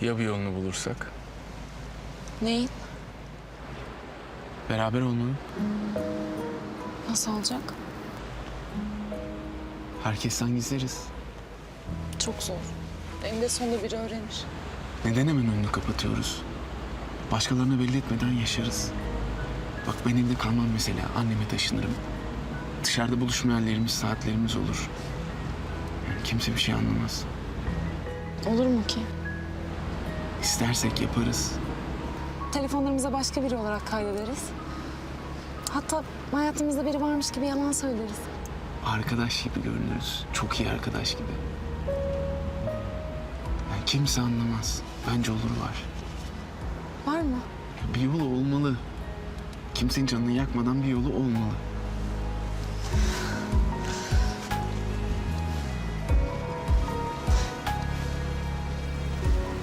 Ya bir yolunu bulursak? Neyin? Beraber olmanın. Nasıl olacak? Herkesten gizleriz. Çok zor. Hem de sonunda biri öğrenir. Neden hemen önünü kapatıyoruz? Başkalarına belli etmeden yaşarız. Bak ben evde kalmam mesela. Anneme taşınırım. Dışarıda buluşma yerlerimiz, saatlerimiz olur. Yani kimse bir şey anlamaz. Olur mu ki? İstersek yaparız. Telefonlarımıza başka biri olarak kaydederiz. Hatta hayatımızda biri varmış gibi yalan söyleriz. Arkadaş gibi görünürüz. Çok iyi arkadaş gibi. Yani kimse anlamaz. Bence olur var. Var mı? Bir yolu olmalı. Kimsenin canını yakmadan bir yolu olmalı.